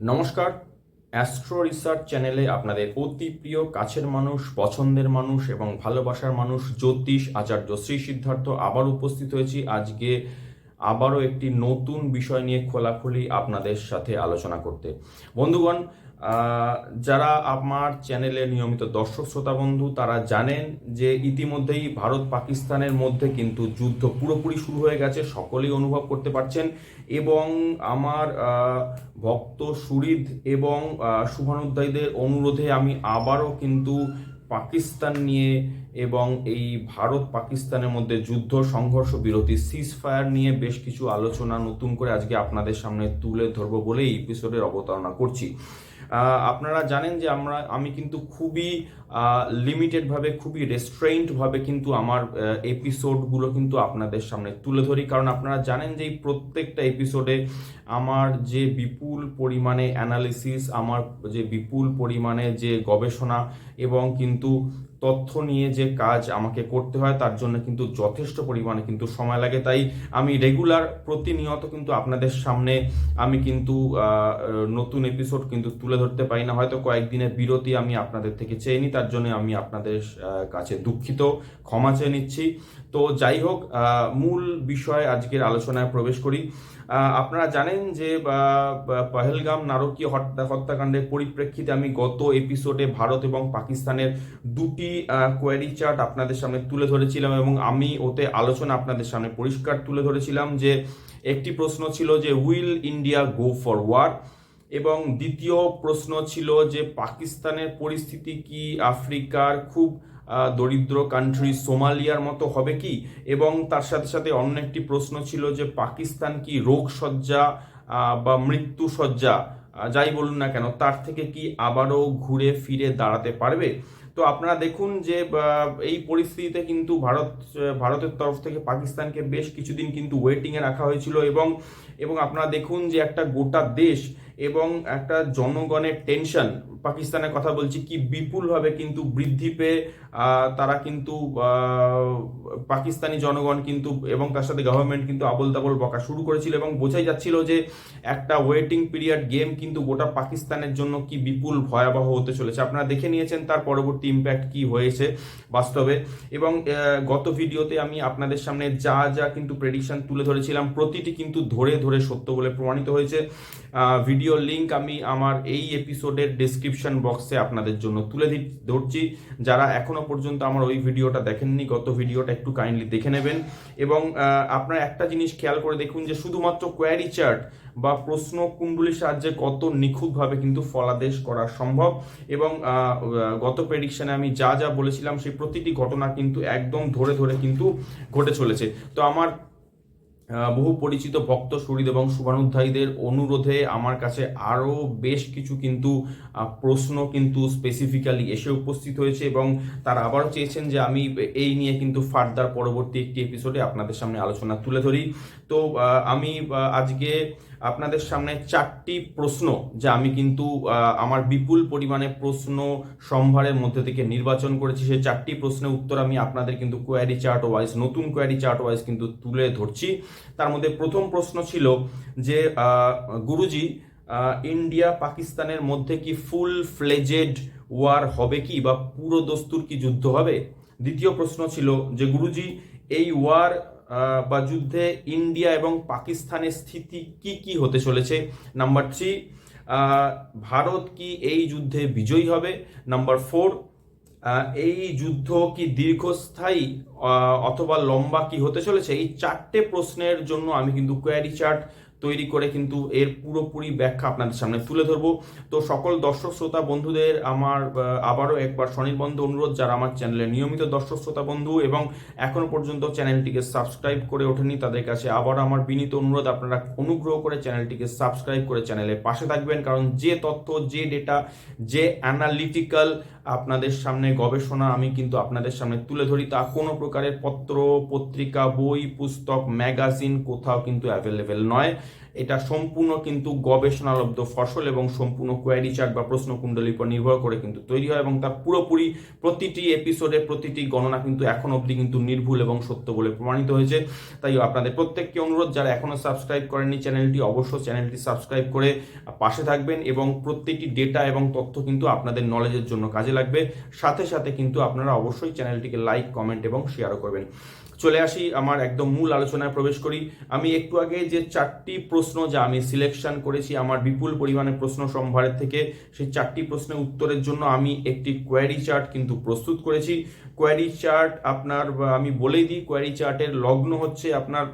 নমস্কার। Astro research চ্যানেলে আপনাদের অতি প্রিয়, কাছের মানুষ, পছন্দের মানুষ এবং ভালোবাসার মানুষ জ্যোতিষ আচার্য শ্রী সিদ্ধার্থ আবার উপস্থিত হয়েছি। আজকে আবারও একটি নতুন বিষয় নিয়ে খোলাখুলি আপনাদের সাথে আলোচনা করতে। বন্ধুগণ যারা আমার চ্যানেলে নিয়মিত দর্শক শ্রোতা বন্ধু তারা জানেন যে ইতিমধ্যেই ভারত পাকিস্তানের মধ্যে কিন্তু যুদ্ধ পুরোপুরি শুরু হয়ে গেছে সকলেই অনুভব করতে পারছেন এবং আমার ভক্ত সুরিদ এবং আহ, শুভানুধ্যায়ীদের অনুরোধে আমি আবারও কিন্তু পাকিস্তান নিয়ে এবং এই ভারত পাকিস্তানের মধ্যে যুদ্ধ সংঘর্ষ বিরতি সিজ ফায়ার নিয়ে বেশ কিছু আলোচনা নতুন করে আজকে আপনাদের সামনে তুলে ধরবো বলে এই এপিসোডের অবতারণা করছি। আপনারা জানেন যে আমরা, আমি কিন্তু খুবই লিমিটেডভাবে খুবই রেস্ট্রেন্টভাবে কিন্তু আমার এপিসোডগুলো কিন্তু আপনাদের সামনে তুলে ধরি। কারণ আপনারা জানেন যে এই প্রত্যেকটা এপিসোডে আমার যে বিপুল পরিমাণে অ্যানালিসিস আমার যে বিপুল পরিমাণে যে গবেষণা এবং কিন্তু তথ্য নিয়ে যে কাজ আমাকে করতে হয়, তার জন্য কিন্তু যথেষ্ট পরিমাণে কিন্তু সময় লাগে। তাই আমি রেগুলার প্রতিনিয়ত কিন্তু আপনাদের সামনে আমি কিন্তু নতুন এপিসোড কিন্তু তুলে ধরতে পারি না। হয়তো কয়েকদিনের বিরতি আমি আপনাদের থেকে চেয়ে নিই, তার জন্য আমি আপনাদের কাছে দুঃখিত, ক্ষমা চেয়ে নিচ্ছি। তো যাই হোক মূল বিষয় আজকের আলোচনায় প্রবেশ করি। আপনারা জানেন যে পহেলগাম নারকীয় হত্যা, হত্যাকাণ্ডের পরিপ্রেক্ষিতে আমি গত এপিসোডে ভারত এবং পাকিস্তানের দুটি কোয়ারি চার্ট আপনাদের সামনে তুলে ধরেছিলাম এবং আমি ওতে আলোচনা আপনাদের সামনে পরিষ্কার তুলে ধরেছিলাম যে, একটি প্রশ্ন ছিল যে will India go for war এবং দ্বিতীয় প্রশ্ন ছিল যে, পাকিস্তানের পরিস্থিতি কি? আফ্রিকার খুব দরিদ্র কান্ট্রি সোমালিয়ার মতো হবে কি? এবং তার সাথে সাথে অন্য একটি প্রশ্ন ছিল যে পাকিস্তান কি রোগসজ্জা বা মৃত্যুসজ্জা যাই বলুন না কেন, তার থেকে কি আবারও ঘুরে ফিরে দাঁড়াতে পারবে? তো আপনারা দেখুন যে এই পরিস্থিতিতে কিন্তু ভারত, ভারতের তরফ থেকে পাকিস্তানকে বেশ কিছুদিন কিন্তু ওয়েটিংয়ে রাখা হয়েছিল এবং এবং আপনারা দেখুন যে একটা গোটা দেশ এবং একটা জনগণের টেনশন পাকিস্তানের কথা বলছি, কি বিপুলভাবে কিন্তু বৃদ্ধি পেয়ে তারা কিন্তু পাকিস্তানি জনগণ কিন্তু এবং তার সাথে গভর্নমেন্ট কিন্তু আবল তাবল বকা শুরু করেছিল এবং বোঝাই যাচ্ছিল যে একটা ওয়েটিং পিরিয়ড গেম কিন্তু গোটা পাকিস্তানের জন্য কি বিপুল ভয়াবহ হতে চলেছে। আপনারা দেখে নিয়েছেন তার পরবর্তী ইম্প্যাক্ট কি হয়েছে বাস্তবে এবং গত ভিডিওতে আমি আপনাদের সামনে যা যা কিন্তু প্রেডিকশন তুলে ধরেছিলাম, প্রতিটি কিন্তু ধরে ধরে সত্য বলে প্রমাণিত হয়েছে। ভিডিও লিংক আমি আমার এই এপিসোডের ডেসক্রিপশন বক্সে আপনাদের জন্য তুলে ধরছি। যারা এখনও পর্যন্ত আমার ওই ভিডিওটা দেখেননি, গত ভিডিওটা একটু কাইন্ডলি দেখে নেবেন। এবং আপনারা একটা জিনিস খেয়াল করে দেখুন যে শুধুমাত্র কোয়ারি চার্ট বা প্রশ্ন কুণ্ডলীর সাহায্যে কত নিখুঁতভাবে কিন্তু ফলাদেশ করা সম্ভব। এবং গত প্রেডিকশানে আমি যা যা বলেছিলাম, সেই প্রতিটি ঘটনা কিন্তু একদম ধরে ধরে কিন্তু ঘটে চলেছে। তো আমার বহু পরিচিত ভক্ত সুহৃদ এবং শুভানুধ্যায়ীদের অনুরোধে আমার কাছে আরও বেশ কিছু কিন্তু প্রশ্ন কিন্তু স্পেসিফিক্যালি এসে উপস্থিত হয়েছে এবং তারা আবারও চেয়েছেন যে আমি এই নিয়ে কিন্তু ফার্দার পরবর্তী একটি এপিসোডে আপনাদের সামনে আলোচনা তুলে ধরি। তো আমি আজকে আপনাদের সামনে চারটি প্রশ্ন যা আমি কিন্তু আমার বিপুল পরিমাণে প্রশ্ন সম্ভারের মধ্যে থেকে নির্বাচন করেছি। সেই চারটি প্রশ্নের উত্তর আমি আপনাদের কিন্তু কোয়ারি চার্ট ওয়াইজ নতুন কোয়ারি চার্ট ওয়াইজ কিন্তু তুলে ধরছি। তার মধ্যে প্রথম প্রশ্ন ছিল যে গুরুজি ইন্ডিয়া পাকিস্তানের মধ্যে কি ফুল ফ্লেজেড ওয়ার হবে কি বা পুরো দস্তুর কি যুদ্ধ হবে? দ্বিতীয় প্রশ্ন ছিল যে, গুরুজি, এই ওয়ার বা যুদ্ধে ইন্ডিয়া এবং পাকিস্তানের স্থিতি কি কি হতে চলেছে? নাম্বার থ্রি ভারত কি এই যুদ্ধে বিজয়ী হবে? নাম্বার ফোর এই যুদ্ধ কি দীর্ঘস্থায়ী অথবা লম্বা কি হতে চলেছে? এই চারটে প্রশ্নের জন্য আমি কিন্তু কোয়ারি চার্ট তৈরি করে কিন্তু এর পুরোপুরি ব্যাখ্যা আপনাদের সামনে তুলে ধরবো। তো সকল দর্শক, শ্রোতা, বন্ধুদের আমার আবারও একবার স্বনির্বন্ধ অনুরোধ যারা আমার চ্যানেলে নিয়মিত দর্শক, শ্রোতা, বন্ধু এবং এখনও পর্যন্ত চ্যানেলটিকে সাবস্ক্রাইব করে ওঠেনি তাদের কাছে আবার আমার বিনীত অনুরোধ, আপনারা অনুগ্রহ করে চ্যানেলটিকে সাবস্ক্রাইব করে চ্যানেলের পাশে থাকবেন। কারণ যে তথ্য, যে ডেটা যে অ্যানালিটিক্যাল আপনাদের সামনে গবেষণা আমি কিন্তু আপনাদের সামনে তুলে ধরি। তা কোনো প্রকারের পত্র, পত্রিকা, বই, পুস্তক, ম্যাগাজিন কোথাও কিন্তু অ্যাভেলেবেল নয়। এটা সম্পূর্ণ কিন্তু গবেষণালব্ধ ফসল এবং সম্পূর্ণ কোয়ারি চার্ট বা প্রশ্ন কুণ্ডলীর উপর নির্ভর করে কিন্তু তৈরি হয় এবং তার পুরোপুরি প্রতিটি এপিসোডে প্রতিটি গণনা কিন্তু এখন অবধি কিন্তু নির্ভুল এবং সত্য বলে প্রমাণিত হয়েছে। তাই আপনাদের প্রত্যেককে অনুরোধ, যারা এখনও সাবস্ক্রাইব করেননি চ্যানেলটি অবশ্যই চ্যানেলটি সাবস্ক্রাইব করে পাশে থাকবেন এবং প্রত্যেকটি ডেটা এবং তথ্য কিন্তু আপনাদের নলেজের জন্য কাজে লাগবে। সাথে সাথে কিন্তু আপনারা অবশ্যই চ্যানেলটিকে লাইক কমেন্ট এবং শেয়ারও করবেন। চলে আসি, আমার একদম মূল আলোচনায় প্রবেশ করি। আমি একটু আগে যে চারটি প্রশ্ন যা আমি সিলেকশন করেছি, আমার বিপুল পরিমাণে প্রশ্ন সম্ভারের থেকে, সেই চারটি প্রশ্নের উত্তরের জন্য আমি একটি কোয়ারি চার্ট কিন্তু প্রস্তুত করেছি। কোয়ারি চার্ট আপনার, আমি বলেই দিই কোয়ারি চার্টের লগ্ন হচ্ছে আপনার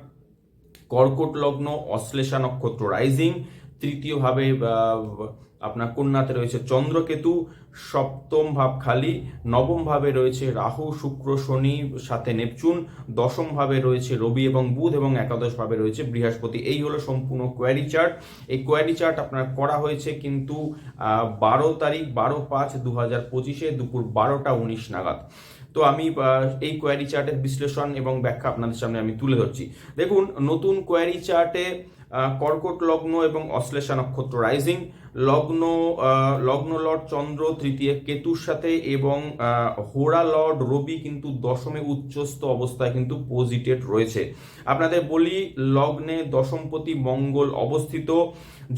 কর্কট লগ্ন, অশ্লেষা নক্ষত্র রাইজিং তৃতীয়ভাবে আপনার কন্যাতে রয়েছে চন্দ্রকেতু সপ্তম ভাব খালি, নবম ভাবে রয়েছে রাহু, শুক্র, শনি, সাথে নেপচুন, দশম ভাবে রয়েছে রবি এবং বুধ এবং একাদশ ভাবে রয়েছে বৃহস্পতি। এই হলো সম্পূর্ণ কোয়ারি চার্ট এই কোয়ারি চার্ট আপনার করা হয়েছে কিন্তু বারো তারিখ, বারো পাঁচ দু হাজার পঁচিশে দুপুর বারোটা উনিশ নাগাদ। তো আমি এই কোয়ারি চার্টের বিশ্লেষণ এবং ব্যাখ্যা আপনাদের সামনে আমি তুলে ধরছি। দেখুন, নতুন কোয়ারি চার্টে কর্কট লগ্ন এবং অশ্লেষা নক্ষত্র রাইজিং লগ্ন লগ্ন লর্ড চন্দ্র তৃতীয় কেতুর সাথে এবং হোরা লর্ড রবি কিন্তু দশমে উচ্চস্ত অবস্থায় কিন্তু পজিটেড রয়েছে। আপনাদের বলি, লগ্নে দশমপতি মঙ্গল অবস্থিত,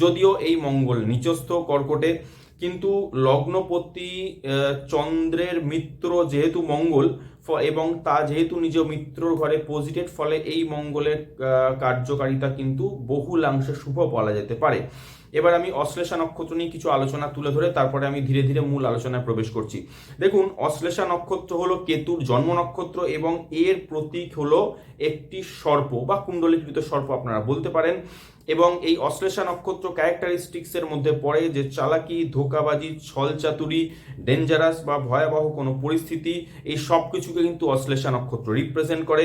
যদিও এই মঙ্গল নিচস্থ কর্কটে। কিন্তু লগ্নপতি চন্দ্রের মিত্র যেহেতু মঙ্গল এবং তা যেহেতু নিজ মিত্রর ঘরে পজিটিভ ফলে এই মঙ্গলের কার্যকারিতা কিন্তু বহুলাংশে শুভ বলা যেতে পারে। এবার আমি অশ্লেষা নক্ষত্র নিয়ে কিছু আলোচনা তুলে ধরে তারপরে আমি ধীরে ধীরে মূল আলোচনায় প্রবেশ করছি। দেখুন, অশ্লেষা নক্ষত্র হলো কেতুর জন্ম নক্ষত্র এবং এর প্রতীক হলো একটি সর্প বা কুণ্ডলীকৃত সর্প, আপনারা বলতে পারেন। এবং এই অশ্লেষা নক্ষত্র ক্যারেক্টারিস্টিক্সের মধ্যে পড়ে যে চালাকি, ধোকাবাজি, ছলচাতুরি, ডেঞ্জারাস বা ভয়াবহ কোনো পরিস্থিতি, এই সব কিছুকে কিন্তু অশ্লেষা নক্ষত্র রিপ্রেজেন্ট করে।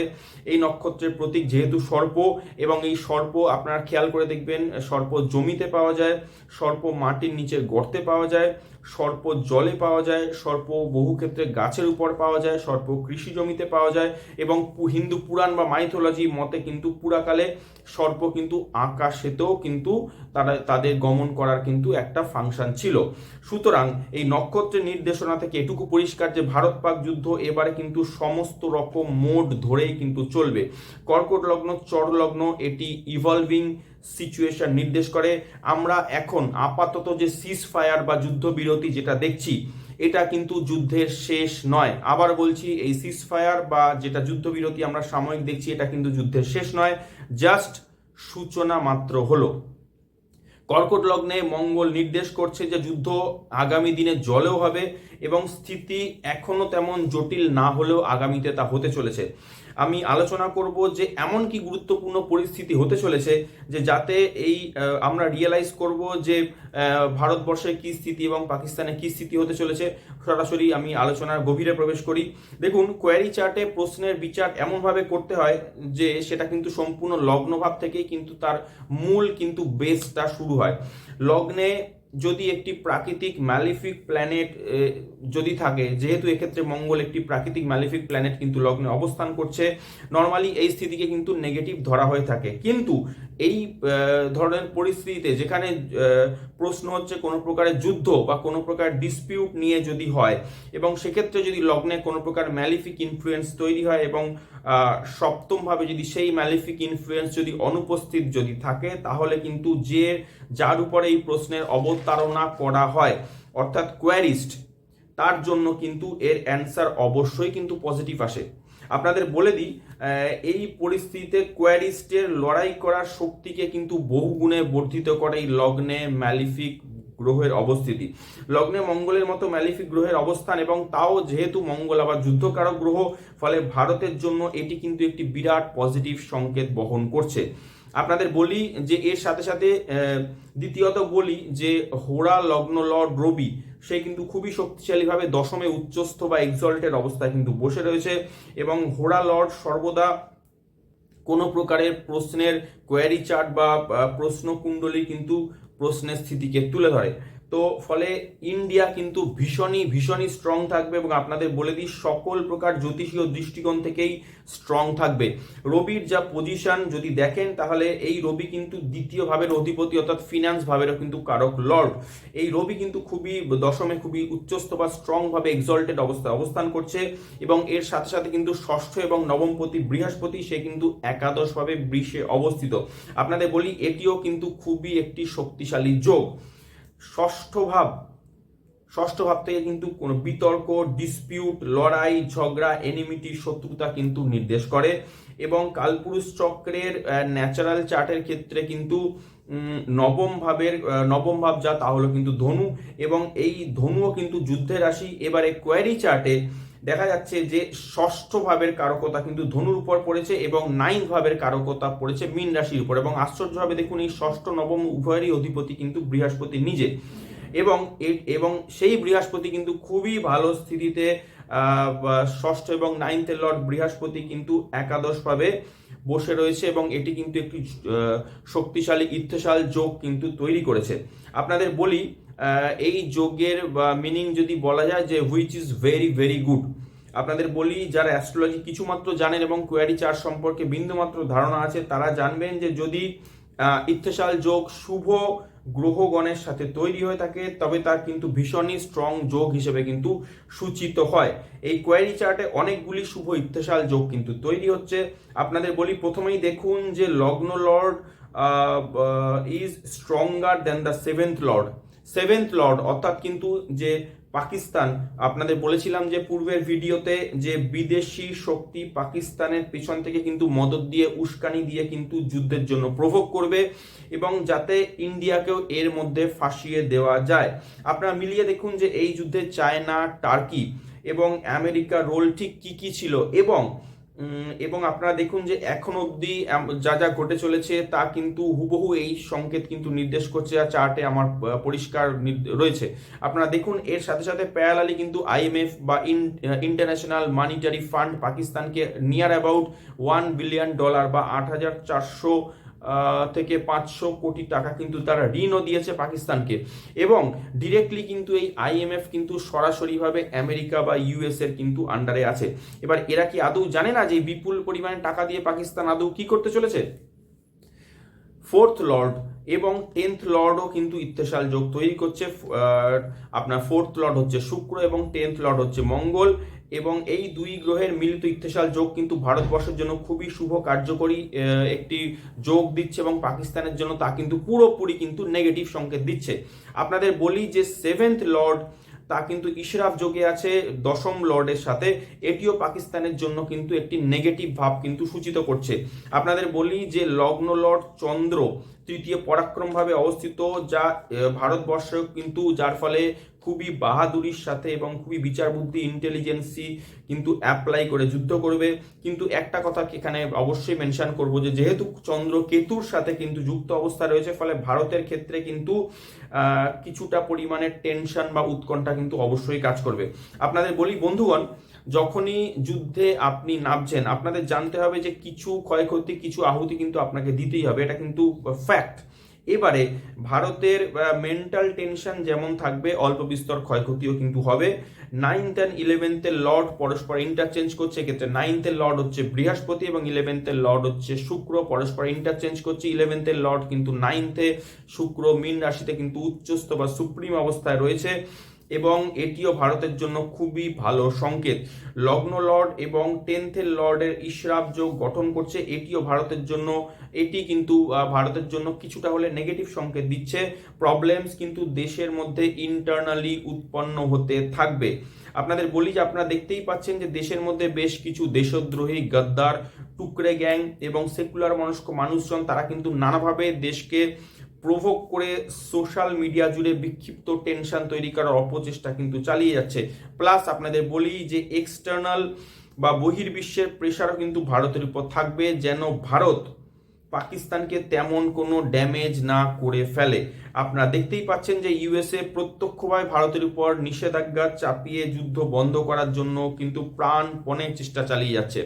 এই নক্ষত্রের প্রতীক যেহেতু সর্প এবং এই সর্প আপনারা খেয়াল করে দেখবেন, সর্প জমিতে পাওয়া যায়, সর্প মাটির নিচে গর্তে পাওয়া যায় সর্প জলে পাওয়া যায়, সর্প বহু ক্ষেত্রে গাছের উপর পাওয়া যায়, সর্প কৃষি জমিতে পাওয়া যায় এবং হিন্দু পুরাণ বা মাইথোলজি মতে কিন্তু পুরাকালে সর্প কিন্তু আকাশেতেও কিন্তু তারা, তাদের গমন করার কিন্তু একটা ফাংশন ছিল। সুতরাং এই নক্ষত্রের নির্দেশনা থেকে এটুকু পরিষ্কার যে ভারত পাক যুদ্ধ এবারে কিন্তু সমস্ত রকম মোড ধরেই কিন্তু চলবে। কর্কট লগ্ন চর লগ্ন, এটি ইভলভিং সিচুয়েশন নির্দেশ করে। আমরা এখন আপাতত যে সিজ ফায়ার বা যুদ্ধবিরতি যেটা দেখছি, এটা কিন্তু যুদ্ধের শেষ নয়। আবার বলছি, এই সিজ ফায়ার বা যেটা যুদ্ধবিরতি আমরা সাময়িক দেখছি, এটা কিন্তু যুদ্ধের শেষ নয়। জাস্ট সূচনা মাত্র হলো। কর্কট লগ্নে মঙ্গল নির্দেশ করছে যে যুদ্ধ আগামী দিনে জলেও হবে এবং স্থিতি এখনও তেমন জটিল না হলেও আগামীতে তা হতে চলেছে। আমি আলোচনা করব যে এমন কি গুরুত্বপূর্ণ পরিস্থিতি হতে চলেছে যে যাতে এই আমরা রিয়েলাইজ করব যে ভারতবর্ষে কি স্থিতি এবং পাকিস্তানে কি স্থিতি হতে চলেছে। সরাসরি আমি আলোচনার গভীরে প্রবেশ করি। দেখুন কোয়ারি চার্টে প্রশ্নের বিচার এমনভাবে করতে হয় যে সেটা কিন্তু সম্পূর্ণ লগ্নভাব থেকেই কিন্তু তার মূল কিন্তু বেসটা শুরু হয়। লগ্নে যদি একটি প্রাকৃতিক ম্যালিফিক প্ল্যানেট যদি থাকে, যেহেতু এক্ষেত্রে মঙ্গল একটি প্রাকৃতিক ম্যালিফিক প্ল্যানেট কিন্তু লগ্নে অবস্থান করছে নর্মালি এই স্থিতিকে কিন্তু নেগেটিভ ধরা হয়ে থাকে। কিন্তু এই ধরনের পরিস্থিতিতে যেখানে প্রশ্ন হচ্ছে কোনো প্রকারের যুদ্ধ বা কোনো প্রকার ডিসপিউট নিয়ে যদি হয়, এবং সেক্ষেত্রে যদি লগ্নে কোনো প্রকার ম্যালিফিক ইনফ্লুয়েন্স তৈরি হয় এবং সপ্তমভাবে যদি সেই ম্যালিফিক ইনফ্লুয়েন্স যদি অনুপস্থিত যদি থাকে, তাহলে কিন্তু যে, যার উপরে এই প্রশ্নের অবতারণা করা হয়, অর্থাৎ কোয়ারিস্ট তার জন্য কিন্তু এর অ্যান্সার অবশ্যই কিন্তু পজিটিভ আসে। আপনাদের বলে দিই এই পরিস্থিতিতে কোয়ারিস্টের লড়াই করার শক্তিকে কিন্তু বহু গুণে বর্ধিত করে এই লগ্নে ম্যালিফিক গ্রহের অবস্থিতি। লগ্নে মঙ্গলের মতো ম্যালিফিক গ্রহের অবস্থান এবং তাও যেহেতু মঙ্গল আবার যুদ্ধকারক গ্রহ, ফলে ভারতের জন্য এটি কিন্তু একটি বিরাট পজিটিভ সংকেত বহন করছে। আপনাদের বলি যে, এর সাথে সাথে দ্বিতীয়ত বলি যে হোরা লগ্ন লর্ড রবি সে কিন্তু খুবই শক্তিশালীভাবে দশমে উচ্চস্থ বা এক্সল্টের অবস্থায় কিন্তু বসে রয়েছে এবং হোরা লর্ড সর্বদা কোনো প্রকারের প্রশ্নের কোয়ারি চার্ট বা প্রশ্ন কুণ্ডলী কিন্তু প্রশ্নের স্থিতিকে তুলে ধরে। তো ফলে ইন্ডিয়া কিন্তু ভীষণই ভীষণই স্ট্রং থাকবে এবং আপনাদের বলে দিই, সকল প্রকার জ্যোতিষীয় দৃষ্টিকোণ থেকেই স্ট্রং থাকবে। রবির যা পজিশন যদি দেখেন তাহলে এই রবি কিন্তু দ্বিতীয় ভাবের অধিপতি, অর্থাৎ ফিনান্স ভাবেরও কিন্তু কারক লর্ড এই রবি কিন্তু খুবই, দশমে খুবই উচ্চস্থ বা স্ট্রং ভাবে এক্সল্টেড অবস্থায় অবস্থান করছে এবং এর সাথে সাথে কিন্তু ষষ্ঠ এবং নবমপতি বৃহস্পতি, সে কিন্তু একাদশভাবে বৃষে অবস্থিত। আপনাদের বলি, এটিও কিন্তু খুবই একটি শক্তিশালী যোগ। ষষ্ঠ ভাব ষষ্ঠ ভাব থেকে কিন্তু কোনো বিতর্ক ডিসপিউট লড়াই, ঝগড়া এনিমিটি শত্রুতা কিন্তু নির্দেশ করে এবং কালপুরুষ চক্রের ন্যাচারাল চার্টের ক্ষেত্রে কিন্তু নবম ভাবের নবম ভাব যা, তা হলো কিন্তু ধনু এবং এই ধনুও কিন্তু যুদ্ধের রাশি। এবারে কোয়ারি চার্টে দেখা যাচ্ছে যে ষষ্ঠ ভাবের কারকতা কিন্তু ধনুর উপর পড়েছে এবং নাইন্থ ভাবের কারকতা পড়েছে মীন রাশির উপর এবং আশ্চর্যভাবে দেখুন এই ষষ্ঠ, নবম উভয়েরই অধিপতি কিন্তু বৃহস্পতি নিজে। এবং এবং সেই বৃহস্পতি কিন্তু খুবই ভালো স্থিতিতে ষষ্ঠ এবং নাইন্থের লর্ড বৃহস্পতি কিন্তু একাদশভাবে বসে রয়েছে এবং এটি কিন্তু একটি শক্তিশালী ইত্যশাল যোগ কিন্তু তৈরি করেছে। আপনাদের বলি এই যোগের মিনিং যদি বলা যায় যে which is very very good আপনাদের বলি, যারা অ্যাস্ট্রোলজি কিছুমাত্র জানেন এবং কোয়ারি চার্ট সম্পর্কে বিন্দুমাত্র ধারণা আছে, তারা জানবেন যে যদি ইত্যশাল যোগ শুভ গ্রহগণের সাথে তৈরি হয়ে থাকে, তবে তার কিন্তু ভীষণই স্ট্রং যোগ হিসেবে কিন্তু সূচিত হয়। এই কোয়ারি চার্টে অনেকগুলি শুভ ইত্যশাল যোগ কিন্তু তৈরি হচ্ছে। আপনাদের বলি, প্রথমেই দেখুন যে লগ্ন lord is stronger than the seventh lord seventh lord অর্থাৎ কিন্তু যে পাকিস্তান, আপনাদের বলেছিলাম যে পূর্বের ভিডিওতে যে বিদেশি শক্তি পাকিস্তানের পিছন থেকে কিন্তু মদত দিয়ে, উস্কানি দিয়ে কিন্তু যুদ্ধের জন্য প্রভোগ করবে এবং যাতে ইন্ডিয়াকেও এর মধ্যে ফাঁসিয়ে দেওয়া যায়। আপনারা মিলিয়ে দেখুন যে এই যুদ্ধে চায়না, টার্কি এবং আমেরিকার রোল ঠিক কি কি ছিল এবং এবং আপনারা দেখুন যে এখন অবধি যা যা ঘটে চলেছে তা কিন্তু হুবহু এই সংকেত কিন্তু নির্দেশ করছে আর চার্টে আমার পরিষ্কার রয়েছে। আপনারা দেখুন, এর সাথে সাথে প্যারালালি কিন্তু আইএমএফ বা ইন্টারন্যাশনাল মানিটারি ফান্ড পাকিস্তানকে near about one billion dollar বা আট হাজার চারশো থেকে পাঁচশো কোটি টাকা কিন্তু তারা ঋণও দিয়েছে পাকিস্তানকে। এবং ডিরেক্টলি কিন্তু এই আইএমএফ কিন্তু সরাসরিভাবে আমেরিকা বা ইউএস এর কিন্তু আন্ডারে আছে। এবার এরা কি আদৌ জানে না যে বিপুল পরিমাণে টাকা দিয়ে পাকিস্তান আদৌ কি করতে চলেছে? ফোর্থ লর্ড এবং টেন্থ লর্ডও কিন্তু ইত্তেশাল যোগ তৈরি করছে। আপনার ফোর্থ লর্ড হচ্ছে শুক্র এবং টেন্থ লর্ড হচ্ছে মঙ্গল। এবং এই দুই গ্রহের মিলিত ইত্তেশাল যোগ কিন্তু ভারতবর্ষের জন্য খুবই শুভ কার্যকরী একটি যোগ দিচ্ছে এবং পাকিস্তানের জন্য তা কিন্তু পুরোপুরি কিন্তু নেগেটিভ সংকেত দিচ্ছে। আপনাদের বলি যে সেভেন্থ লর্ড তা কিন্তু ইশরাফ যোগে আছে, দশম লর্ডের সাথে। এটিও পাকিস্তানের জন্য কিন্তু একটি নেগেটিভ ভাব কিন্তু সূচিত করছে। আপনাদের বলি যে লগ্ন লর্ড চন্দ্র তৃতীয় পরাক্রমভাবে অবস্থিত, যা ভারতবর্ষ কিন্তু যার ফলে খুবই বাহাদুরির সাথে এবং খুবই বিচার বুদ্ধি ইন্টেলিজেন্সি কিন্তু অ্যাপ্লাই করে, যুদ্ধ করবে। কিন্তু একটা কথা এখানে অবশ্যই মেনশন করব যে, যেহেতু চন্দ্র কেতুর সাথে কিন্তু যুক্ত অবস্থা রয়েছে, ফলে ভারতের ক্ষেত্রে কিন্তু কিছুটা পরিমাণে টেনশন বা উৎকণ্ঠা কিন্তু অবশ্যই কাজ করবে। আপনাদের বলি, বন্ধুগণ, যখনই যুদ্ধে আপনি নামছেন, আপনাদের জানতে হবে যে কিছু ক্ষয়ক্ষতি, কিছু আহুতি কিন্তু আপনাকে দিতেই হবে। এটা কিন্তু ফ্যাক্ট এবারে ভারতের মেন্টাল টেনশন যেমন থাকবে, অল্প বিস্তর ক্ষয়ক্ষতিও কিন্তু হবে। নাইনথ অ্যান্ড ইলেভেন্থের লর্ড পরস্পর ইন্টারচেঞ্জ করছে, এক্ষেত্রে নাইনথের লর্ড হচ্ছে বৃহস্পতি এবং ইলেভেন্থের লর্ড হচ্ছে শুক্র। পরস্পর ইন্টারচেঞ্জ করছে ইলেভেন্থের লর্ড কিন্তু নাইনথে শুক্র, মিন রাশিতে কিন্তু উচ্চস্থ বা সুপ্রিম অবস্থায় রয়েছে। এবং এটিও ভারতের জন্য খুবই ভালো সংকেত। লগ্ন লর্ড এবং টেন্থের লর্ডের ইশরাফ যোগ গঠন করছে, এটিও ভারতের জন্য, এটি কিন্তু ভারতের জন্য কিছুটা হলে নেগেটিভ সংকেত দিচ্ছে। প্রবলেমস কিন্তু দেশের মধ্যে ইন্টারনালি উৎপন্ন হতে থাকবে। আপনাদের বলি যে আপনারা দেখতেই পাচ্ছেন যে দেশের মধ্যে বেশ কিছু দেশদ্রোহী, গদ্দার, টুকরে গ্যাং এবং সেকুলার মনস্ক মানুষজন, তারা কিন্তু নানাভাবে দেশকে প্রভোগ করে সোশ্যাল মিডিয়া জুড়ে বিক্ষিপ্ত টেনশন তৈরি করার অপচেষ্টা কিন্তু চালিয়ে যাচ্ছে। প্লাস আপনাদের বলি যে এক্সটার্নাল বা বহির্বিশ্বের প্রেশারও কিন্তু ভারতের উপর থাকবে যেন ভারত পাকিস্তানকে তেমন কোনো ড্যামেজ না করে ফেলে। আপনারা দেখতেই পাচ্ছেন যে ইউএসএ প্রত্যক্ষভাবে ভারতের উপর নিষেধাজ্ঞা চাপিয়ে যুদ্ধ বন্ধ করার জন্য কিন্তু প্রাণপণে চেষ্টা চালিয়ে যাচ্ছে।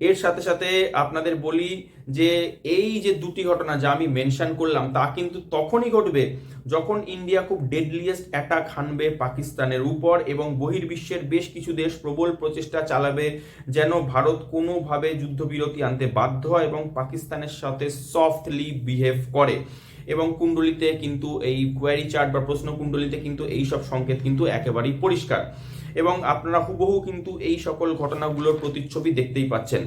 এর সাথে সাথে আপনাদের বলি যে এই যে দুটি ঘটনা যা আমি মেনশন করলাম, তা কিন্তু তখনই ঘটবে যখন ইন্ডিয়া খুব ডেডলিয়েস্ট অ্যাটাক হানবে পাকিস্তানের উপর এবং বহির্বিশ্বের বেশ কিছু দেশ প্রবল প্রচেষ্টা চালাবে যেন ভারত কোনোভাবে যুদ্ধবিরতি আনতে বাধ্য হয় এবং পাকিস্তানের সাথে সফটলি বিহেভ করে। এবং কুণ্ডলিতে কিন্তু এই কোয়ারি চার্ট বা প্রশ্ন কুণ্ডলিতে কিন্তু এই সব সংকেত কিন্তু একেবারেই পরিষ্কার। এবং আপনারা হুবহু কিন্তু এই সকল ঘটনাগুলোর প্রতিচ্ছবি দেখতেই পাচ্ছেন।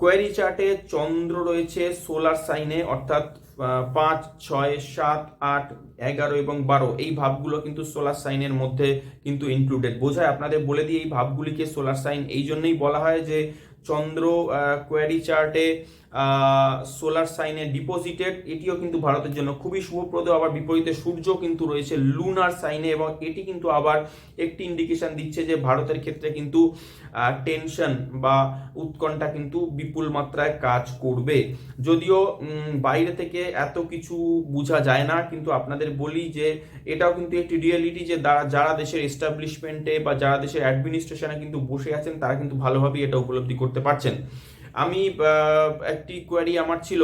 কোয়ারি চার্টে চন্দ্র রয়েছে, সোলার সাইনে, অর্থাৎ পাঁচ, ছয়, সাত, আট, এগারো এবং বারো। এই ভাবগুলো কিন্তু সোলার সাইনের মধ্যে কিন্তু ইনক্লুডেড বোঝায় আপনাদের বলে দিই এই ভাবগুলিকে সোলার সাইন এই জন্যই বলা হয় যে চন্দ্র কোয়ারি চার্টে সোলার সাইনে ডিপোজিটেড এটিও কিন্তু ভারতের জন্য খুবই শুভপ্রদ। আবার বিপরীতে সূর্য কিন্তু রয়েছে লুনার সাইনে এবং এটি কিন্তু আবার একটি ইন্ডিকেশন দিচ্ছে যে ভারতের ক্ষেত্রে কিন্তু টেনশন বা উৎকণ্ঠা কিন্তু বিপুল মাত্রায় কাজ করবে। যদিও বাইরে থেকে এত কিছু বোঝা যায় না, কিন্তু আপনাদের বলি যে এটাও কিন্তু একটি রিয়েলিটি যে যারা দেশের এস্টাবলিশমেন্টে বা যারা দেশের অ্যাডমিনিস্ট্রেশনে কিন্তু বসে আছেন, তারা কিন্তু ভালোভাবেই এটা উপলব্ধি করতে পারছেন। আমি একটি কোয়ারি আমার ছিল,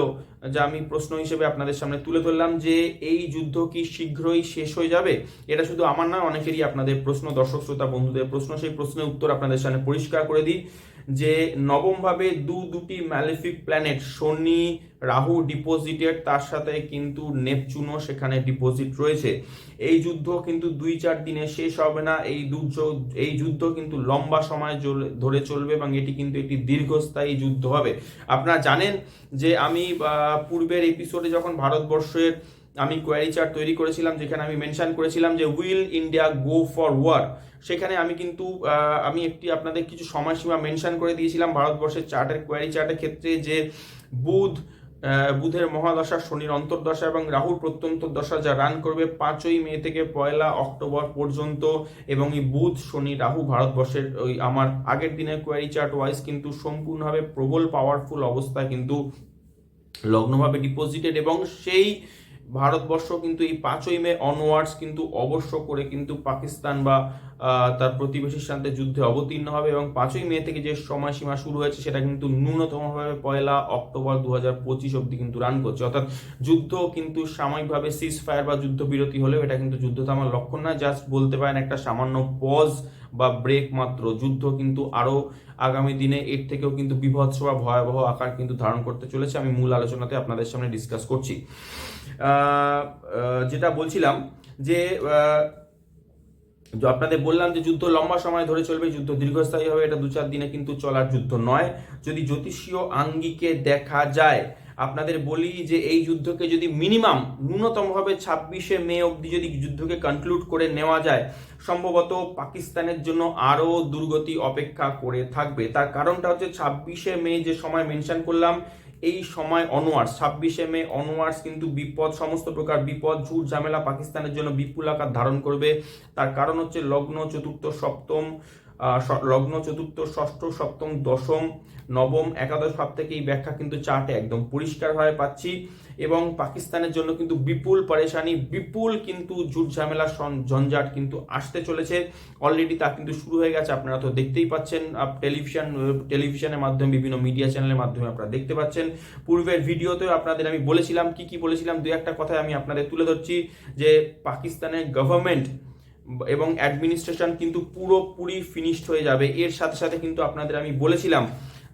যা আমি প্রশ্ন হিসেবে আপনাদের সামনে তুলে ধরলাম যে এই যুদ্ধ কি শীঘ্রই শেষ হয়ে যাবে? এটা শুধু আমার না অনেকেরই আপনাদের প্রশ্ন, দর্শক, শ্রোতা, বন্ধুদের প্রশ্ন, সেই প্রশ্নের উত্তর আপনাদের সামনে পরিষ্কার করে দিই। যে নবমভাবে দু দুটি malefic planet Shani, Rahu deposited তার সাথে কিন্তু নেপচুনও সেখানে ডিপোজিট রয়েছে। এই যুদ্ধ কিন্তু দুই চার দিনে শেষ হবে না। এই যুদ্ধ এই যুদ্ধ কিন্তু লম্বা সময় ধরে চলবে এবং এটি কিন্তু একটি দীর্ঘস্থায়ী যুদ্ধ হবে। আপনারা জানেন যে আমি পূর্বের এপিসোডে যখন ভারতবর্ষের আমি কোয়ারি চার্ট তৈরি করেছিলাম, যেখানে আমি মেনশন করেছিলাম যে will India go for war সেখানে আমি কিন্তু আমি একটি আপনাদের কিছু সময়সীমা মেনশন করে দিয়েছিলাম ভারতবর্ষের চার্টের কোয়ারি চার্টের ক্ষেত্রে যে বুধ বুধের মহাদশা, শনির অন্তর্দশা এবং রাহুর প্রত্যন্ত দশা যা রান করবে পাঁচই মে থেকে পয়লা অক্টোবর পর্যন্ত এবং এই বুধ, শনি, রাহু ভারতবর্ষের ওই আমার আগের দিনের কোয়ারি চার্ট ওয়াইজ কিন্তু সম্পূর্ণভাবে প্রবল পাওয়ারফুল অবস্থা কিন্তু লগ্নভাবে ডিপোজিটেড এবং সেই ভারতবর্ষ কিন্তু এই পাঁচই মে অনওয়ার্ডস কিন্তু অবশ্য করে কিন্তু পাকিস্তান বা তার প্রতিবেশীর সাথে যুদ্ধে অবতীর্ণ হবে এবং পাঁচই মে থেকে যে সময়সীমা শুরু হয়েছে, সেটা কিন্তু ন্যূনতমভাবে পয়লা অক্টোবর দু হাজার পঁচিশ অব্দি কিন্তু রান করছে। অর্থাৎ যুদ্ধ কিন্তু সাময়িকভাবে সিজ ফায়ার বা যুদ্ধবিরতি হলেও এটা কিন্তু যুদ্ধ থামার লক্ষণ না জাস্ট বলতে পারেন একটা সামান্য পজ বা ব্রেক মাত্র। যুদ্ধ কিন্তু আরও আগামী দিনে এর থেকেও কিন্তু বিভৎস বা ভয়াবহ আকার কিন্তু ধারণ করতে চলেছে। আমি মূল আলোচনাতে আপনাদের সামনে ডিসকাস করছি। যেটা বলছিলাম যে আপনাদের বললাম যে যুদ্ধ লম্বা সময় ধরে চলবে, যুদ্ধ দীর্ঘস্থায়ী হবে, এটা দু চার দিনে কিন্তু চলার যুদ্ধ নয়। যদি জ্যোতিষীয় আঙ্গিকে দেখা যায়, আপনাদের বলি যে এই যুদ্ধকে যদি মিনিমাম ন্যূনতমভাবে ছাব্বিশে মে অবধি যদি যুদ্ধকে কনক্লুড করে নেওয়া যায়, সম্ভবত পাকিস্তানের জন্য আরও দুর্গতি অপেক্ষা করে থাকবে। তার কারণটা হচ্ছে ছাব্বিশে মে যে সময় মেনশন করলাম এই সময় অনওয়ার্স ছাব্বিশে মে অনওয়ার্স কিন্তু বিপদ, সমস্ত প্রকার বিপদ, ঝুট ঝামেলা পাকিস্তানের জন্য বিপুল আকার ধারণ করবে। তার কারণ হচ্ছে লগ্ন, চতুর্থ, সপ্তম লগ্ন চতুর্থ, ষষ্ঠ, সপ্তম, দশম, নবম, একাদশ ভাব থেকে এই ব্যাখ্যা কিন্তু চার্টে একদম পরিষ্কারভাবে পাচ্ছি। এবং পাকিস্তানের জন্য কিন্তু বিপুল পরেশানি, বিপুল কিন্তু ঝুট ঝামেলা ঝঞ্ঝাট কিন্তু আসতে চলেছে। অলরেডি তা কিন্তু শুরু হয়ে গেছে, আপনারা তো দেখতেই পাচ্ছেন। টেলিভিশন, টেলিভিশনের মাধ্যমে, বিভিন্ন মিডিয়া চ্যানেলের মাধ্যমে আপনারা দেখতে পাচ্ছেন। পূর্বের ভিডিওতেও আপনাদের আমি বলেছিলাম, কি কি বলেছিলাম দু একটা কথায় আমি আপনাদের তুলে ধরছি যে পাকিস্তানের গভর্নমেন্ট এবং অ্যাডমিনিস্ট্রেশন কিন্তু পুরোপুরি ফিনিশড হয়ে যাবে। এর সাথে সাথে কিন্তু আপনাদের আমি বলেছিলাম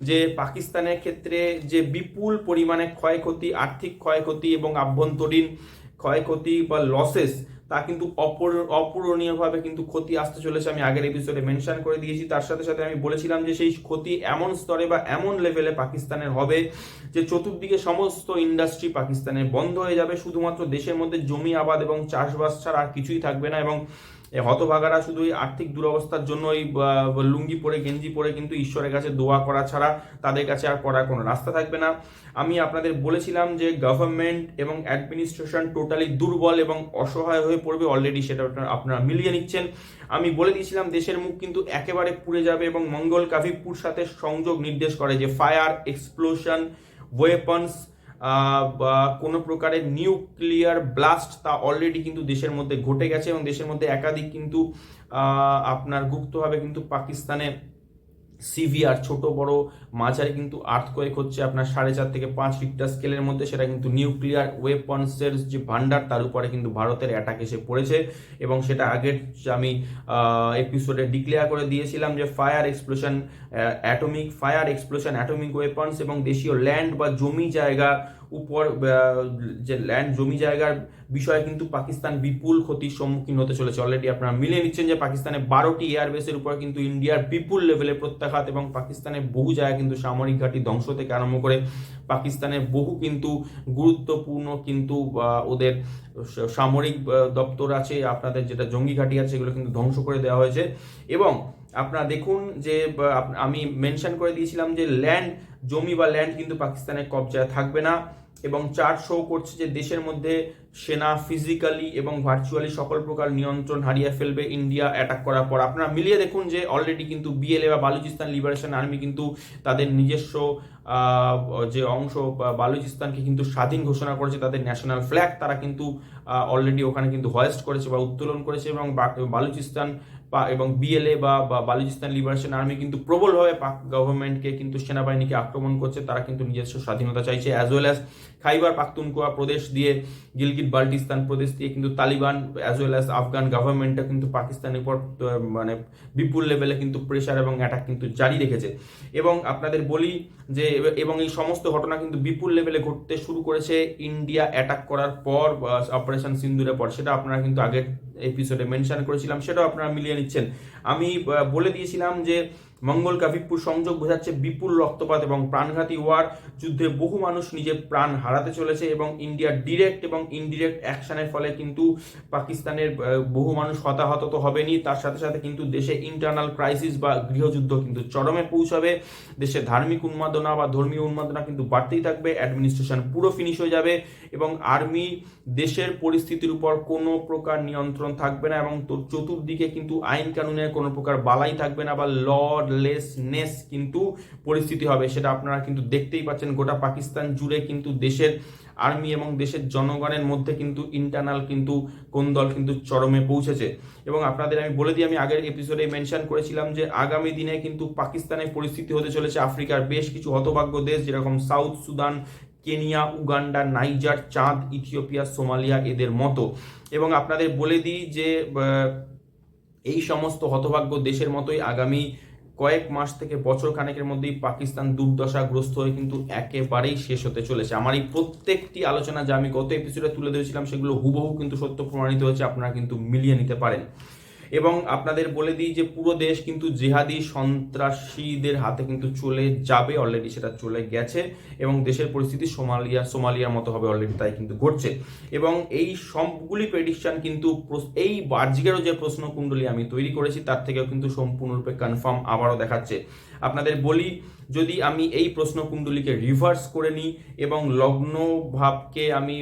যে পাকিস্তানের ক্ষেত্রে যে বিপুল পরিমাণে ক্ষয়ক্ষতি, আর্থিক ক্ষয়ক্ষতি এবং আভ্যন্তরীণ ক্ষয়ক্ষতি বা লসেস তা কিন্তু অপর, অপূরণীয়ভাবে কিন্তু ক্ষতি আসতে চলেছে আমি আগের এপিসোডে মেনশন করে দিয়েছি। তার সাথে সাথে আমি বলেছিলাম যে সেই ক্ষতি এমন স্তরে বা এমন লেভেলে পাকিস্তানের হবে যে চতুর্দিকে সমস্ত ইন্ডাস্ট্রি পাকিস্তানের বন্ধ হয়ে যাবে। শুধুমাত্র দেশের মধ্যে জমি, আবাদ এবং চাষবাস ছাড়া আর কিছুই থাকবে না এবং হতভাগারা শুধু এই আর্থিক দুরবস্থার জন্য ওই লুঙ্গি পরে, গেঞ্জি পরে কিন্তু ঈশ্বরের কাছে দোয়া করা ছাড়া তাদের কাছে আর করার কোনো রাস্তা থাকবে না। আমি আপনাদের বলেছিলাম যে গভর্নমেন্ট এবং অ্যাডমিনিস্ট্রেশন টোটালি দুর্বল এবং অসহায় হয়ে পড়বে। অলরেডি সেটা আপনারা মিলিয়ে নিচ্ছেন। আমি বলে দিয়েছিলাম, দেশের মুখ কিন্তু একেবারে পুড়ে যাবে এবং মঙ্গল কাভিপুর সাথে সংযোগ নির্দেশ করে যে ফায়ার এক্সপ্লোশন ওয়েপন্স বা কোনো প্রকারের নিউক্লিয়ার ব্লাস্ট তা অলরেডি কিন্তু দেশের মধ্যে ঘটে গেছে এবং দেশের মধ্যে একাধিক কিন্তু আপনার গুপ্তভাবে কিন্তু পাকিস্তানে সিভিআর ছোট বড় মাঝারি কিন্তু আর্থকোয়েক হচ্ছে, আপনার সাড়ে চার থেকে পাঁচ রিক্টার স্কেলের মধ্যে, সেটা কিন্তু নিউক্লিয়ার ওয়েপন্সের যে ভান্ডার তার উপরে কিন্তু ভারতের অ্যাটাক এসে পড়েছে। এবং সেটা আগের আমি এপিসোডে ডিক্লেয়ার করে দিয়েছিলাম যে fire explosion atomic fire explosion atomic weapons এবং দেশীয় ল্যান্ড বা জমি জায়গা উপর যে ল্যান্ড জমি জায়গার বিষয়ে কিন্তু পাকিস্তান বিপুল ক্ষতির সম্মুখীন হতে চলেছে। অলরেডি আপনারা মিলিয়ে নিচ্ছেন যে পাকিস্তানে বারোটি এয়ারবেসের উপর কিন্তু ইন্ডিয়ার বিপুল লেভেলে প্রত্যাঘাত এবং পাকিস্তানের বহু জায়গায় কিন্তু সামরিক ঘাঁটি ধ্বংস থেকে আরম্ভ করে পাকিস্তানের বহু কিন্তু গুরুত্বপূর্ণ কিন্তু ওদের সামরিক দপ্তর আছে, আপনাদের যেটা জঙ্গি ঘাঁটি আছে, এগুলো কিন্তু ধ্বংস করে দেওয়া হয়েছে। এবং আপনারা দেখুন যে আমি মেনশন করে দিয়েছিলাম যে ল্যান্ড জমি বা ল্যান্ড কিন্তু পাকিস্তানের কবজায় থাকবে না। এবং চার্ট শো করছে যে দেশের মধ্যে সেনা ফিজিক্যালি এবং ভার্চুয়ালি সকল প্রকার নিয়ন্ত্রণ হারিয়ে ফেলবে ইন্ডিয়া অ্যাটাক করার পর। আপনারা মিলিয়ে দেখুন যে অলরেডি কিন্তু বিএলএ বা বালুচিস্তান লিবারেশন আর্মি কিন্তু তাদের নিজস্ব যে অংশ বালুচিস্তানকে কিন্তু স্বাধীন ঘোষণা করেছে, তাদের ন্যাশনাল ফ্ল্যাগ তারা কিন্তু অলরেডি ওখানে কিন্তু হয়েস্ট করেছে বা উত্তোলন করেছে এবং বালুচিস্তান এবং বিএলএ বা বালুচিস্তান লিবারেশন আর্মি কিন্তু প্রবলভাবে পাক গভর্নমেন্টকে কিন্তু সেনাবাহিনীকে আক্রমণ করছে, তারা কিন্তু নিজস্ব স্বাধীনতা চাইছে as well as Khyber Pakhtunkhwa প্রদেশ দিয়ে, গিলগিট বাল্টিস্তান প্রদেশ দিয়ে কিন্তু Taliban as well as Afghan গভর্নমেন্টটা কিন্তু পাকিস্তানের উপর মানে বিপুল লেভেলে কিন্তু প্রেশার এবং অ্যাটাক কিন্তু জারি রেখেছে। এবং আপনাদের বলি যে, এবং এই সমস্ত ঘটনা কিন্তু বিপুল লেভেলে ঘটতে শুরু করেছে ইন্ডিয়া অ্যাটাক করার পর অপারেশন সিন্দুরের পর। সেটা আপনারা কিন্তু আগের এপিসোডে মেনশন করেছিলাম, সেটাও আপনারা মিলিয়ে নিচ্ছেন। আমি বলে দিয়েছিলাম যে মঙ্গল কাফিপুর সংযোগ বোঝাচ্ছে বিপুল রক্তপাত এবং প্রাণঘাতী ওয়ার যুদ্ধে বহু মানুষ নিজের প্রাণ হারাতে চলেছে এবং ইন্ডিয়ার ডিরেক্ট এবং ইনডিরেক্ট অ্যাকশনের ফলে কিন্তু পাকিস্তানের বহু মানুষ হতাহত তো হবেনি তার সাথে সাথে কিন্তু দেশে ইন্টারনাল ক্রাইসিস বা গৃহযুদ্ধ কিন্তু চরমে পৌঁছাবে। দেশে ধার্মিক উন্মাদনা বা ধর্মীয় উন্মাদনা কিন্তু বাড়তেই থাকবে। অ্যাডমিনিস্ট্রেশন পুরো ফিনিশ হয়ে যাবে এবং আর্মি দেশের পরিস্থিতির উপর কোনো প্রকার নিয়ন্ত্রণ থাকবে না এবং চতুর্দিকে কিন্তু আইন কানুনের কোনো প্রকার বালাই থাকবে না বা ললেসনেস কিন্তু পরিস্থিতি হবে, সেটা আপনারা কিন্তু দেখতেই পাচ্ছেন। গোটা পাকিস্তান জুড়ে কিন্তু দেশের আর্মি এবং দেশের জনগণের মধ্যে কিন্তু ইন্টারনাল কিন্তু কোন্দল কিন্তু চরমে পৌঁছেছে। এবং আপনাদের আমি বলে দিই, আমি আগের এপিসোডে মেনশন করেছিলাম যে আগামী দিনে কিন্তু পাকিস্তানের পরিস্থিতি হতে চলেছে আফ্রিকার বেশ কিছু হতভাগ্য দেশ, যেরকম South Sudan, Kenya, Uganda, Niger, Chad, Ethiopia, Somalia এদের মতো। এবং আপনাদের বলে দিই যে এই সমস্ত হতভাগ্য দেশের মতোই আগামী কয়েক মাস থেকে বছর খানেকের মধ্যেই পাকিস্তান দুর্দশাগ্রস্ত হয়ে কিন্তু একেবারেই শেষ হতে চলেছে। আমার এই প্রত্যেকটি আলোচনা যা আমি গত এপিসোডে তুলে ধরেছিলাম, সেগুলো হুবহু কিন্তু সত্য প্রমাণিত হয়েছে, আপনারা কিন্তু মিলিয়ে নিতে পারেন। এবং আপনাদের বলে দিই যে পুরো দেশ কিন্তু জেহাদি সন্ত্রাসীদের হাতে কিন্তু চলে যাবে অলরেডি সেটা চলে গেছে এবং দেশের পরিস্থিতি সোমালিয়া, সোমালিয়ার মতো হবে অলরেডি তাই কিন্তু ঘটছে। এবং এই সবগুলি প্রেডিকশন কিন্তু এই বার্জিকেরও যে প্রশ্ন কুণ্ডলী আমি তৈরি করেছি, তার থেকেও কিন্তু সম্পূর্ণরূপে কনফার্ম আবারও দেখাচ্ছে। আপনাদের বলি, যদি আমি এই প্রশ্ন কুণ্ডলীকে রিভার্স করে নিই এবং লগ্ন ভাবকে আমি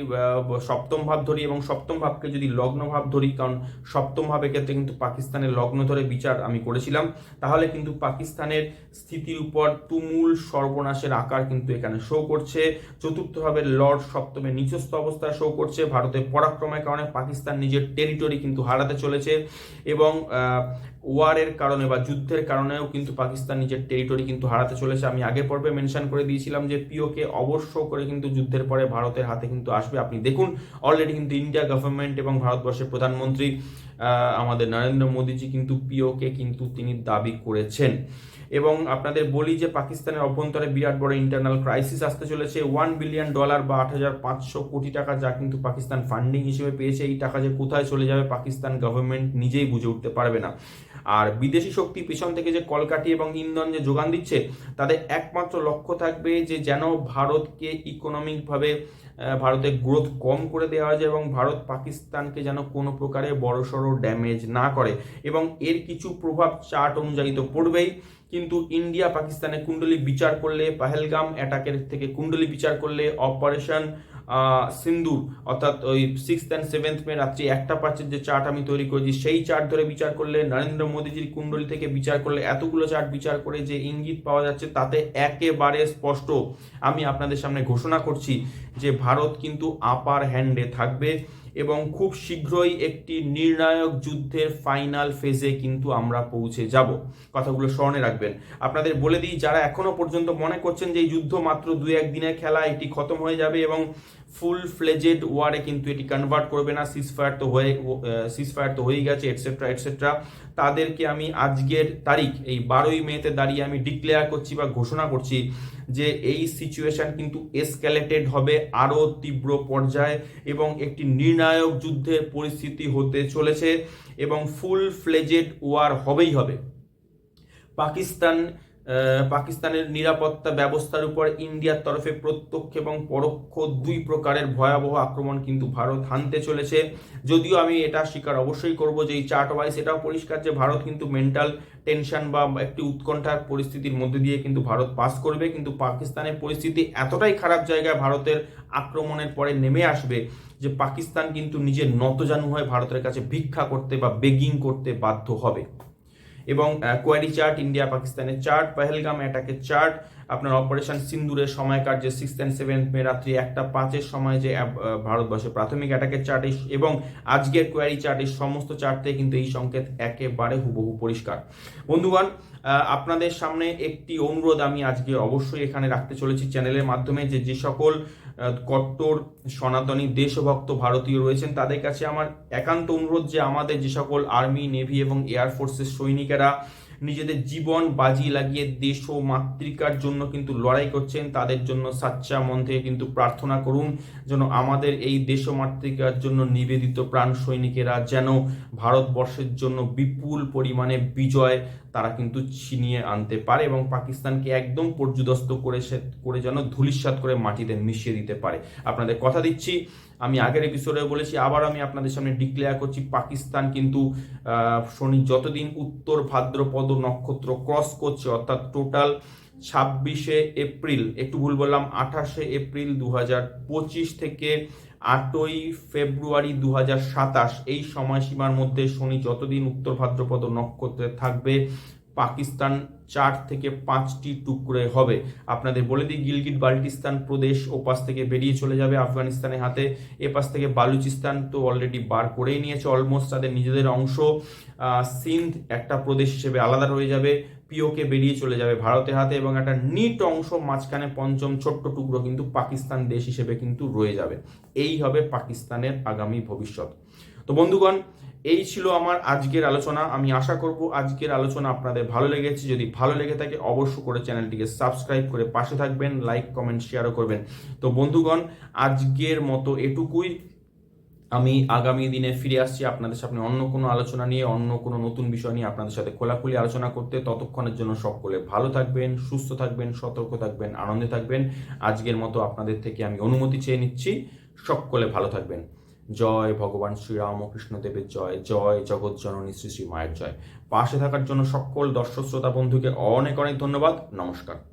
সপ্তম ভাব ধরি এবং সপ্তম ভাবকে যদি লগ্ন ভাব ধরি, কারণ সপ্তম ভাবের ক্ষেত্রে কিন্তু পাকিস্তানের লগ্ন ধরে বিচার আমি করেছিলাম। তাহলে কিন্তু পাকিস্তানের স্থিতির উপর তুমুল সর্বনাশের আকার কিন্তু এখানে শো করছে। চতুর্থভাবে লর্ড সপ্তমে নিচস্থ অবস্থা শো করছে। ভারতের পরাক্রমের কারণে পাকিস্তান নিজের টেরিটরি কিন্তু হারাতে চলেছে এবং ওয়ারের কারণে বা যুদ্ধের কারণেও কিন্তু পাকিস্তান নিজের টেরিটরি কিন্তু হারাতে চলেছে। আমি আগের পর্বে মেনশন করে দিয়েছিলাম যে পিওকে অবশ্য করে কিন্তু যুদ্ধের পরে ভারতের হাতে কিন্তু আসবে। আপনি দেখুন অলরেডি কিন্তু ইন্ডিয়া গভর্নমেন্ট এবং ভারতবর্ষের প্রধানমন্ত্রী আমাদের নরেন্দ্র মোদীজি কিন্তু পিওকে কিন্তু তিনি দাবি করেছেন। এবং আপনাদের বলি যে পাকিস্তানের অভ্যন্তরে বিরাট বড় ইন্টারনাল ক্রাইসিস আসতে চলেছে। ওয়ান বিলিয়ন ডলার বা আট হাজার পাঁচশো কোটি টাকা যা কিন্তু পাকিস্তান ফান্ডিং হিসেবে পেয়েছে। এই টাকা যে কোথায় চলে যাবে, পাকিস্তান গভর্নমেন্ট নিজেই বুঝে উঠতে পারবে না। আর বিদেশি শক্তি পিছন থেকে যে কলকাঠি এবং ইন্ধন যে যোগান দিচ্ছে তাদের একমাত্র লক্ষ্য থাকবে যে যেন ভারতকে ইকোনমিকভাবে ভারতের গ্রোথ কম করে দেওয়া যায় এবং ভারত পাকিস্তানকে যেন কোনো প্রকারে বড়সড় ড্যামেজ না করে। এবং এর কিছু প্রভাব চার্ট অনুযায়ী তো পড়বেই, কিন্তু ইন্ডিয়া পাকিস্তানে কুণ্ডলী বিচার করলে, পাহেলগাম অ্যাটাকের থেকে কুণ্ডলী বিচার করলে অপারেশন সিন্দুর, অর্থাৎ ওই সিক্সথ অ্যান্ড সেভেন্থ মে রাত্রি একটা পাঁচের যে চার্ট আমি তৈরি করেছি, সেই চার্ট ধরে বিচার করলে, নরেন্দ্র মোদীজির কুণ্ডলী থেকে বিচার করলে, এতগুলো চার্ট বিচার করে যে ইঙ্গিত পাওয়া যাচ্ছে, তাতে একেবারে স্পষ্ট আমি আপনাদের সামনে ঘোষণা করছি যে ভারত কিন্তু আপার হ্যান্ডে থাকবে। এবং খুব শীঘ্রই একটি নির্ণায়ক যুদ্ধের ফাইনাল ফেজে কিন্তু আমরা পৌঁছে যাব। কথাগুলো স্মরণে রাখবেন। আপনাদের বলে দিই, যারা এখনও পর্যন্ত মনে করছেন যে এই যুদ্ধ মাত্র দু একদিনের খেলা, এটি খতম হয়ে যাবে এবং ফুল ফ্লেজেড ওয়ারে কিন্তু এটি কনভার্ট করবে না সিজফায়ার তো হয়ে সিজফায়ার তো হয়েই গেছে এটসেট্রা এটসেট্রা তাদেরকে আমি আজকের তারিখ, এই বারোই মেতে দাঁড়িয়ে আমি ডিক্লেয়ার করছি বা ঘোষণা করছি যে এই সিচুয়েশন কিন্তু এসক্যালেটেড হবে আরও তীব্র পর্যায়ে এবং একটি নির্ণায়ক যুদ্ধের পরিস্থিতি হতে চলেছে এবং ফুল ফ্লেজেড ওয়ার হবেই হবে। পাকিস্তান পাকিস্তানের নিরাপত্তা ব্যবস্থার উপর ইন্ডিয়ার তরফে প্রত্যক্ষ এবং পরোক্ষ দুই প্রকারের ভয়াবহ আক্রমণ কিন্তু ভারত হানতে চলেছে। যদিও আমি এটা স্বীকার অবশ্যই করব যে এই চার্ট ওয়াইজ এটাও পরিষ্কার যে ভারত কিন্তু মেন্টাল টেনশন বা একটি উৎকণ্ঠার পরিস্থিতির মধ্যে দিয়ে কিন্তু ভারত পাস করবে। কিন্তু পাকিস্তানের পরিস্থিতি এতটাই খারাপ জায়গায় ভারতের আক্রমণের পরে নেমে আসবে যে পাকিস্তান কিন্তু নিজের নতজানু হয়ে ভারতের কাছে ভিক্ষা করতে বা বেগিং করতে বাধ্য হবে। এবং কোয়ারি চার্ট ইন্ডিয়া পাকিস্তানের চার্ট পেহেলগাম অ্যাটাকের চার্ট আপনার অপারেশন সিন্দুরের সময়কার যে সিক্স অ্যান্ড সেভেন্থ মে রাত্রি একটা পাঁচের সময় যে আহ, ভারতবর্ষের প্রাথমিক অ্যাটাকের চার্ট এবং আজকের কোয়ারি চার্ট এই সমস্ত চার্টে কিন্তু এই সংকেত একেবারে হুবহু পরিষ্কার। বন্ধুগণ আপনাদের সামনে একটি অনুরোধ আমি আজকে অবশ্যই এখানে রাখতে চলেছি চ্যানেলের মাধ্যমে যে যে সকল কট্টর, সনাতনী, দেশভক্ত ভারতীয় রয়েছেন। তাদের কাছে আমার একান্ত অনুরোধ যে আমাদের যে সকল আর্মি, নেভি এবং এয়ারফোর্সের সৈনিকেরা নিজেদের জীবন বাজি লাগিয়ে দেশ ও মাতৃকার জন্য কিন্তু লড়াই করছেন। তাদের জন্য সাচ্চা মন থেকে কিন্তু প্রার্থনা করুন, যেন আমাদের এই দেশ মাতৃকার জন্য নিবেদিত প্রাণ সৈনিকেরা যেন ভারতবর্ষের জন্য বিপুল পরিমাণে বিজয় তারা কিন্তু ছিনিয়ে আনতে পারে এবং পাকিস্তানকে একদম পর্যুদস্ত করে করে যেন ধুলিস্বাত করে মাটিতে মিশিয়ে দিতে পারে। আপনাদের কথা দিচ্ছি আমি আগের এপিসোডে বলেছি, আবার আমি আপনাদের সামনে ডিক্লেয়ার করছি, পাকিস্তান কিন্তু শনি যতদিন উত্তর ভাদ্রপদ নক্ষত্র ক্রস করছে, অর্থাৎ টোটাল ছাব্বিশে এপ্রিল, একটু ভুল বললাম, আঠাশে এপ্রিল দু পঁচিশ থেকে আটই ফেব্রুয়ারি দু সাতাশ, এই সময়সীমার মধ্যে শনি যতদিন উত্তর ভাদ্রপদ নক্ষত্রে থাকবে পাকিস্তান চার থেকে পাঁচটি টুকরে হবে। আপনাদের বলে দিই, গিলগিট, বাল্টিস্তান প্রদেশ ওপাশ থেকে বেরিয়ে চলে যাবে আফগানিস্তানের হাতে। এপাশ থেকে বালুচিস্তান তো অলরেডি বার করেই নিয়েছে অলমোস্ট তাদের নিজেদের অংশ। সিন্ধ একটা প্রদেশ হিসেবে আলাদা রয়ে যাবে। পিওকে বেরিয়ে চলে যাবে ভারতের হাতে এবং একটা নিট অংশ মাঝখানে পঞ্চম ছোট্ট টুকরো কিন্তু পাকিস্তান দেশ হিসেবে কিন্তু রয়ে যাবে। এই হবে পাকিস্তানের আগামী ভবিষ্যৎ। তো বন্ধুগণ, এই ছিল আমার আজকের আলোচনা। আমি আশা করব আজকের আলোচনা আপনাদের ভালো লেগেছে। যদি ভালো লেগে থাকে অবশ্য করে চ্যানেলটিকে সাবস্ক্রাইব করে পাশে থাকবেন, লাইক, কমেন্ট, শেয়ারও করবেন। তো বন্ধুগণ, আজকের মতো এটুকুই। আমি আগামী দিনে ফিরে আসছি আপনাদের সামনে অন্য কোনো আলোচনা নিয়ে, অন্য কোনো নতুন বিষয় নিয়ে আপনাদের সাথে খোলাখুলি আলোচনা করতে। ততক্ষণের জন্য সকলে ভালো থাকবেন, সুস্থ থাকবেন, সতর্ক থাকবেন, আনন্দে থাকবেন। আজকের মতো আপনাদের থেকে আমি অনুমতি চেয়ে নিচ্ছি। সকলে ভালো থাকবেন। জয়, ভগবান শ্রীরামকৃষ্ণ দেবের জয় জয় জগৎ জননী শ্রী শ্রী মায়ের জয়। পাশে থাকার জন্য সকল দর্শক, শ্রোতা, বন্ধুকে অনেক অনেক ধন্যবাদ। নমস্কার।